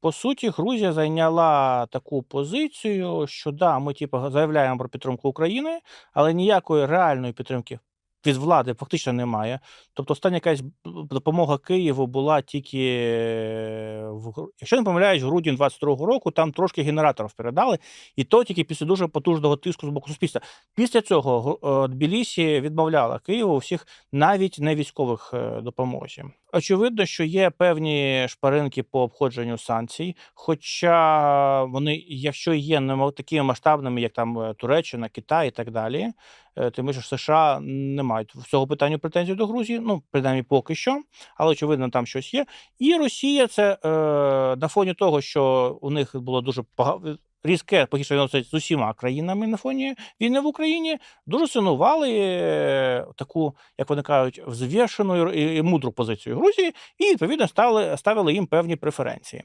По суті, Грузія зайняла таку позицію, що да, ми типу, заявляємо про підтримку України, але ніякої реальної підтримки від влади фактично немає. Тобто, остання якась допомога Києву була тільки е, в якщо не помиляюсь, грудні 22-го року там трошки генераторів передали, і то тільки після дуже потужного тиску з боку суспільства. Після цього е, Тбілісі відмовляла Києву всіх навіть не військових е, допомозі. Очевидно, що є певні шпаринки по обходженню санкцій, хоча вони, якщо є не такими масштабними, як там Туреччина, Китай і так далі, тим більше США не мають в цього питанню претензій до Грузії, ну принаймні поки що, але очевидно, там щось є. І Росія це е, на фоні того, що у них було дуже пога- різке погіршення з усіма країнами на фоні війни в Україні, дуже цінували е, таку, як вони кажуть, взвішену і, мудру позицію Грузії, і відповідно ставили, ставили їм певні преференції.